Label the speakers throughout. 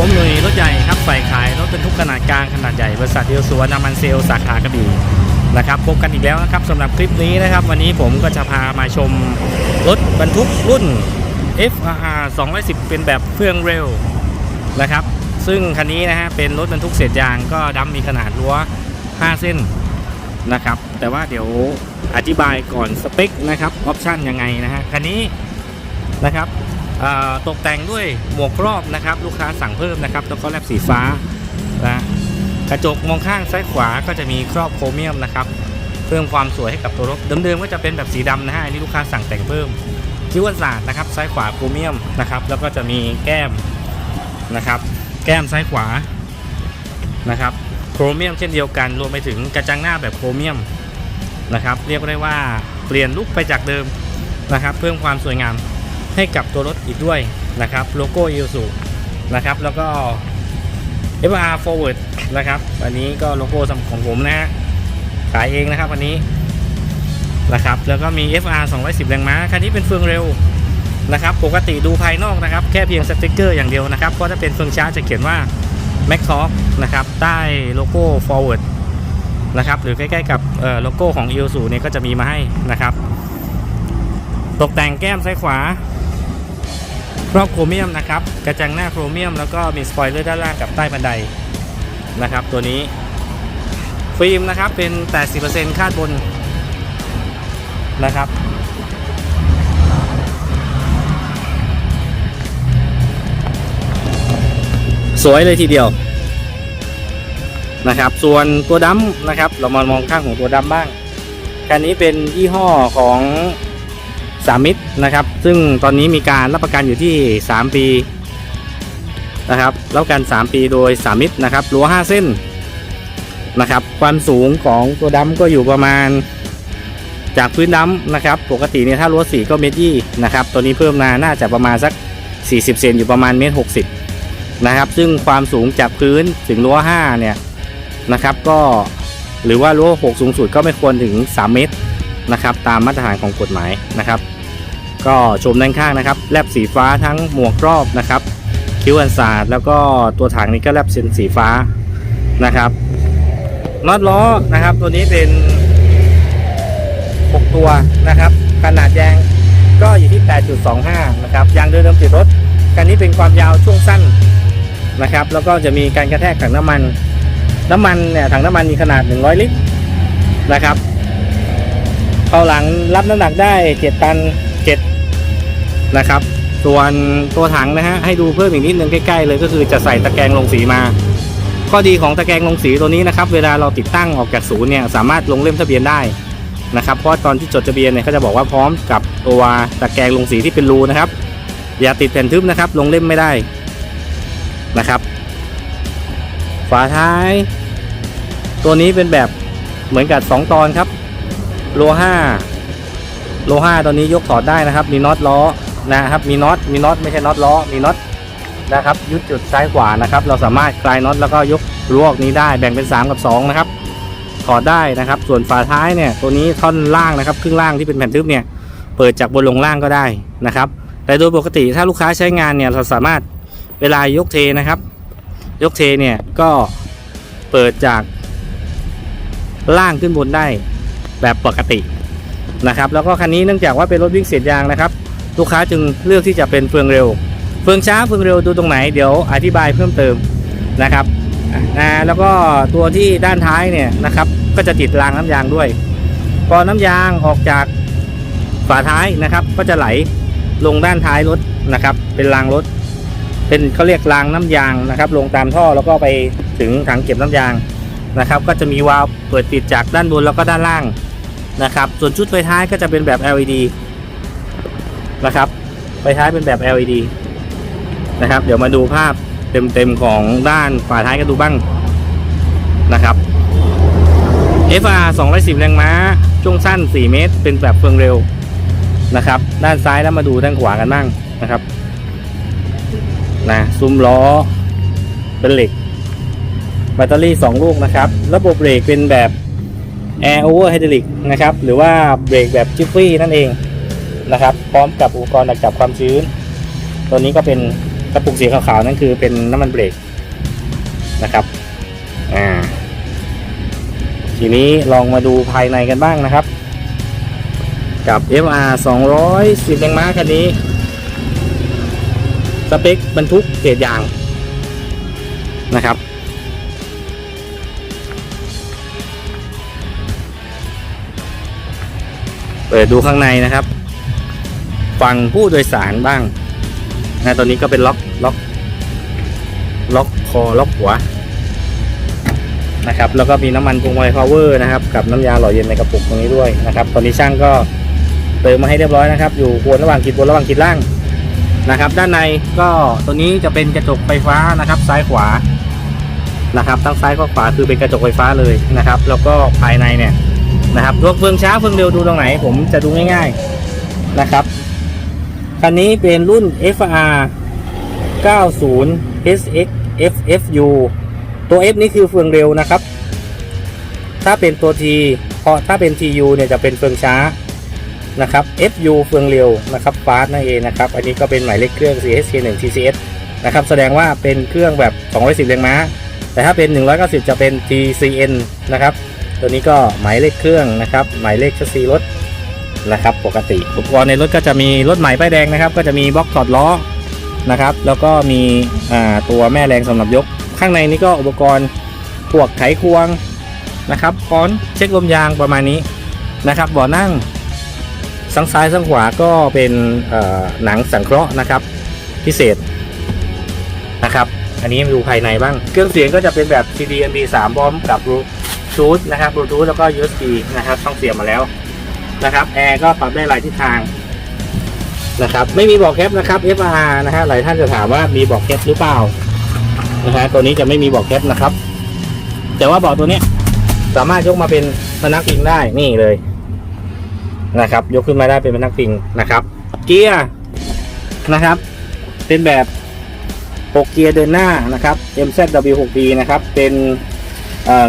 Speaker 1: ผมหนุ่ยรถใหญ่ครับฝ่ายขายรถบรรทุกขนาดกลางขนาดใหญ่บริษัทเดียวสวนนามันเซลสาขากระบี่นะครับพบกันอีกแล้วนะครับสำหรับคลิปนี้นะครับ วันนี้ผมก็จะพามาชมรถบรรทุกรุ่น FRR 210 เป็นแบบเครื่องเร็วนะครับ ซึ่งคันนี้นะฮะเป็นรถบรรทุกเศษยางก็ดำมีขนาดรั้ว 5 เส้นนะครับ แต่ว่าเดี๋ยวอธิบายก่อนสเปคนะครับออปชั่นยังไงนะฮะคันนี้นะครับ ตกแต่งด้วยหมวกครอบนะครับ ลูกค้าสั่งเพิ่มนะครับแล้วก็แลบสีฟ้านะกระจกมองข้างซ้ายขวาก็จะมีครอบโครเมียมนะครับ เพิ่มความสวยให้กับตัวรถเดิมๆก็จะเป็นแบบสีดำนะฮะอันนี้ลูกค้าสั่งแต่งเพิ่มคิ้วอันศาสตร์นะครับซ้ายขวาโครเมียมนะครับ แล้วก็จะมีแก้มนะครับ แก้มซ้ายขวานะครับ โครเมียมเช่นเดียวกัน รวมไปถึงกระจังหน้าแบบโครเมียมนะครับ เรียกได้ว่าเปลี่ยนลุคไปจากเดิมนะครับ เพิ่มความสวยงาม ให้กับตัวรถอีกด้วยนะครับโลโก้ยูสุนะครับแล้วก็ FR Forward นะครับอันนี้ก็โลโก้ของผมนะฮะขายเองนะครับวันนี้นะครับแล้วก็มี FR 210 แรงม้าคันนี้เป็นเฟืองเร็วนะครับปกติดูภายนอกนะครับ แค่เพียงสติกเกอร์อย่างเดียวนะครับเพราะถ้าเป็นเฟืองช้าจะเขียนว่า m a c t o r นะครับใต้โลโก้ forward นะครับหรือใกล้ๆกับเออโลโก้ของ e o s u เนี่ยก็จะมีมาให้นะครับ ตกแต่งแก้มซ้ายขวา รอบโครเมียมนะครับ กระจังหน้าโครเมียม แล้วก็มีสปอยเลอร์ด้านล่างกับใต้บันไดนะครับ ตัวนี้ ฟิล์มนะครับเป็น 80%คาดบนนะครับสวยเลยทีเดียวนะครับ ส่วนตัวดัมนะครับ เรามามองข้างของตัวดัมบ้างคันนี้เป็นยี่ห้อของ สามิตรนะครับ ซึ่งตอนนี้มีการรับประกันอยู่ที่ 3 ปีนะครับรับประกัน 3 ปีโดยสามิตรนะครับรั้ว5 เส้นนะครับ ความสูงของตัวดำก็อยู่ประมาณจากพื้นดำนะครับ ปกติเนี่ยถ้ารั้วสีก็เมตรยี่นะครับ ตัวนี้เพิ่มมาน่าจะประมาณสัก 40 เซนอยู่ประมาณเมตรหกสิบนะครับ ซึ่งความสูงจากพื้นถึงรั้ว5เนี่ยนะครับ ก็หรือว่ารั้ว6สูงสุดก็ไม่ควรถึง 3 เมตร นะครับตามมาตรฐานของกฎหมายนะครับ ก็ชมด้านข้างนะครับแลบสีฟ้าทั้งหมวกรอบนะครับ คิ้วอันสาดแล้วก็ตัวถังนี้ก็แลบเส้นสีฟ้านะครับน็อตล้อนะครับ ตัวนี้เป็น 6 ตัวนะครับ ขนาดยางก็อยู่ที่ 8.25 นะครับยางเดิมๆติดรถคันนี้เป็นความยาวช่วงสั้นนะครับ แล้วก็จะมีการกระแทกถังน้ำมัน น้ำมันเนี่ยถังน้ำมันมีขนาด 100 ลิตรนะครับ เข้าหลังรับน้ำหนักได้7ตัน7นะครับ ส่วนตัวถังนะฮะให้ดูเพิ่มอีกนิดนึงใกล้ๆเลยก็คือจะใส่ตะแกรงลงสีมา ข้อดีของตะแกรงลงสีตัวนี้นะครับ เวลาเราติดตั้งออกจากศูนย์เนี่ยสามารถลงเล่มทะเบียนได้นะครับเพราะตอนที่จดทะเบียนเนี่ยเขาจะบอกว่าพร้อมกับตัวตะแกรงลงสีที่เป็นรูนะครับ อย่าติดแผ่นทึบนะครับ ลงเล่มไม่ได้นะครับฝาท้าย ตัวนี้เป็นแบบเหมือนกับ 2 ตอนครับ โลห้าโลห้าตัวนี้ยกถอดได้นะครับ มีน็อตล้อนะครับ มีน็อต มีน็อตไม่ใช่น็อตล้อ มีน็อตนะครับยุดจุดซ้ายขวานะครับ เราสามารถคลายน็อตแล้วก็ยกลวกนี้ได้แบ่งเป็น 3 กับ 2 นะครับ ถอดได้นะครับ ส่วนฝาท้ายเนี่ยตัวนี้ท่อนล่างนะครับครึ่งล่างที่เป็นแผ่นทึบเนี่ยเปิดจากบนลงล่างก็ได้นะครับแต่โดยปกติถ้าลูกค้าใช้งานเนี่ยเราสามารถเวลายกเทนะครับ ยกเทเนี่ยก็เปิดจากล่างขึ้นบนได้ แบบปกตินะครับแล้วก็คันนี้เนื่องจากว่าเป็นรถวิ่งเสียดยางนะครับ ลูกค้าจึงเลือกที่จะเป็นเฟืองเร็ว เฟืองช้าเฟืองเร็วดูตรงไหนเดี๋ยวอธิบายเพิ่มเติมนะครับแล้วก็ตัวที่ด้านท้ายเนี่ยนะครับ ก็จะติดรางน้ำยางด้วยพอน้ำยางออกจากฝาท้ายนะครับ ก็จะไหลลงด้านท้ายรถนะครับ เป็นรางรถ เป็นเขาเรียกรางน้ำยางนะครับ ลงตามท่อแล้วก็ไปถึงถังเก็บน้ำยาง นะครับ ก็จะมีวาล์วเปิดปิดจากด้านบนแล้วก็ด้านล่างนะครับ ส่วนชุดไฟท้ายก็จะเป็นแบบ LED นะครับไฟท้ายเป็นแบบ LED นะครับ เดี๋ยวมาดูภาพเต็มๆของด้านฝาท้ายกันดูบ้างนะครับ FR 210 แรงม้า ช่วงสั้น 4 เมตร เป็นแบบเฟืองเร็วนะครับ ด้านซ้ายแล้วมาดูด้านขวากันบ้างนะครับนะซุ้มล้อเป็นเหล็ก แบตเตอรี่ 2 ลูกนะครับ ระบบเบรกเป็นแบบ Air Over Hydraulic นะครับ หรือว่าเบรกแบบจิฟฟี่นั่นเองนะครับ พร้อมกับอุปกรณ์ดักจับความชื้น ตัวนี้ก็เป็นกระปุกสีขาวๆนั่นคือเป็นน้ำมันเบรกนะครับ อ่า ทีนี้ลองมาดูภายในกันบ้างนะครับ กับ FR 210แรงม้าคันนี้ สเปคบรรทุกเกรดยางนะครับ เปิดดูข้างในนะครับฟังผู้โดยสารบ้างนะตอนนี้ก็เป็นล็อกล็อก ล็อกคอล็อกหัวนะครับ แล้วก็มีน้ำมันปรุงไวพาวเวอร์นะครับ กับน้ำยาหล่อเย็นในกระปุกตรงนี้ด้วยนะครับ ตอนนี้ช่างก็เติมมาให้เรียบร้อยนะครับ อยู่ควรระหว่างขีดบนระหว่างขีดล่างนะครับ ด้านในก็ตัวนี้จะเป็นกระจกไฟฟ้านะครับ ซ้ายขวานะครับทั้งซ้ายก็ขวาคือเป็นกระจกไฟฟ้าเลยนะครับ แล้วก็ภายในเนี่ย นะครับตัวเฟืองช้าเฟืองเร็วดูตรงไหน ผมจะดูง่ายๆนะครับคันนี้เป็นรุ่น FR 90 SX FFU ตัว F นี่คือเฟืองเร็วนะครับ ถ้าเป็นตัว T พราะถ้าเป็น TU เนี่ยจะเป็นเฟืองช้านะครับ FU เฟืองเร็วนะครับฟาสนั่นเองนะครับ อันนี้ก็เป็นหมายเลขเครื่อง CSK1 TCS นะครับ แสดงว่าเป็นเครื่องแบบ 210 แรงม้า แต่ถ้าเป็น 190 จะเป็น TCN นะครับ ตัวนี้ก็หมายเลขเครื่องนะครับ หมายเลขชัสซีรถนะครับ ปกติอุปกรณ์ในรถก็จะมีรถใหม่ป้ายแดงนะครับ ก็จะมีบล็อกถอดล้อนะครับ แล้วก็มีตัวแม่แรงสำหรับยก ข้างในนี้ก็อุปกรณ์พวกไขควงนะครับค้อนเช็คลมยางประมาณนี้นะครับเบ่อนั่งสังซ้ายสังขวาก็เป็นหนังสังเคราะห์นะครับ พิเศษนะครับ อันนี้ดูภายในบ้าง เครื่องเสียงก็จะเป็นแบบ CD MP3 พร้อมกับรู ทูธนะครับบลูทูธแล้วก็ USB นะครับช่องเสียบมาแล้วนะครับแอร์ก็ปรับได้หลายทิศทางนะครับไม่มีบอกแคปนะครับ FR นะฮะหลายท่านจะถามว่ามีบอกแคปหรือเปล่านะฮะตัวนี้จะไม่มีบอกแคปนะครับ แต่ว่าบอกตัวนี้สามารถยกมาเป็นพนักพิงได้นี่เลยนะครับ ยกขึ้นมาได้เป็นพนักพิงนะครับ เกียร์นะครับ เป็นแบบ 6 เกียร์เดินหน้านะครับ MZW6D นะครับ เป็น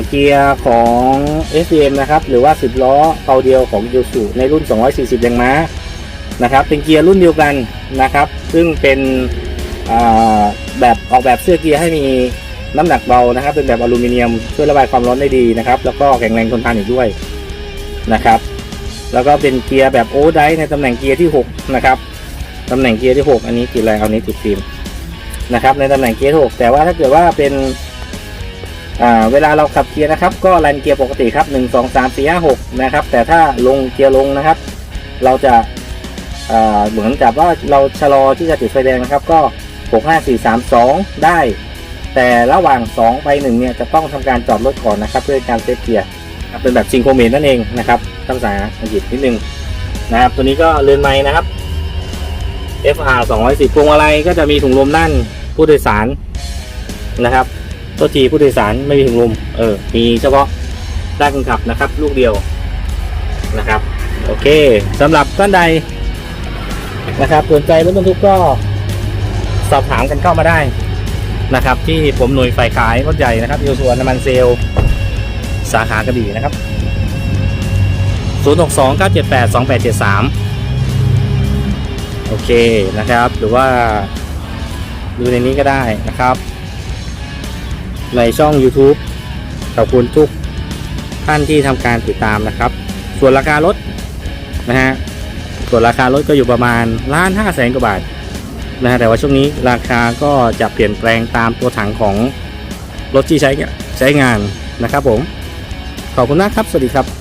Speaker 1: เกียร์ของ SCM นะครับ หรือว่า 10 ล้อเตาเดียวของ y u s u ในรุ่น 240แรงม้านะครับ เป็นเกียร์รุ่นเดียวกันนะครับ ซึ่งเป็นแบบออกแบบเสื้อเกียร์ให้มีน้ำหนักเบานะครับ เป็นแบบอลูมิเนียมช่วยระบายความร้อนได้ดีนะครับ แล้วก็แข็งแรงทนทานอีกด้วยนะครับ แล้วก็เป็นเกียร์แบบโอไดในตำแหน่งเกียร์ที่6นะครับตำแหน่งเกียร์ที่ 6 อันนี้ติดอะไรเอานี้ติดฟิล์มนะครับในตำแหน่งเกียร์6แต่ว่าถ้าเกิดว่าเป็น เวลาเราขับเกียร์นะครับ ก็รันเกียร์ปกติครับ 1 2 3 4 5 6 นะครับ แต่ถ้าลงเกียร์ลงนะครับ เราจะเหมือนกับว่าเราชะลอที่จะติดไฟแดงนะครับ ก็ 6 5 4 3 2 ได้ แต่ระหว่าง 2 ไป 1 เนี่ย จะต้องทำการจอดรถก่อนนะครับ เพื่อการเซฟเกียร์เป็นแบบซิงโครเมตนั่นเองนะครับภาษาอังกฤษนิดนึงนะครับ ตัวนี้ก็เรือนไม้นะครับ FR 210พวงมาลัยก็จะมีถุงลมด้านผู้โดยสารนะครับ ตัวจีผู้โดยสารไม่มีถุงลมเออมีเฉพาะด้านคนขับนะครับ ลูกเดียวนะครับ โอเคสำหรับท่านใดนะครับสนใจรถบรรทุกก็สอบถามกันเข้ามาได้นะครับ ที่ผมหน่วยฝ่ายขายรถใหญ่นะครับยูส่วนน้ำมันเซลล์สาขากระบี่นะครับ 0 6 2 9 7 8 2 8 7 3 โอเคนะครับ หรือว่าดูในนี้ก็ได้นะครับ ในช่อง YouTube ขอบคุณทุกท่านที่ทำการติดตามนะครับ ส่วนราคารถนะฮะส่วนราคารถก็อยู่ประมาณล้านห้าแสนกว่าบาทนะฮะแต่ว่าช่วงนี้ราคาก็จะเปลี่ยนแปลงตามตัวถังของรถที่ใช้ใช้งานนะครับผม ขอบคุณมากครับ สวัสดีครับ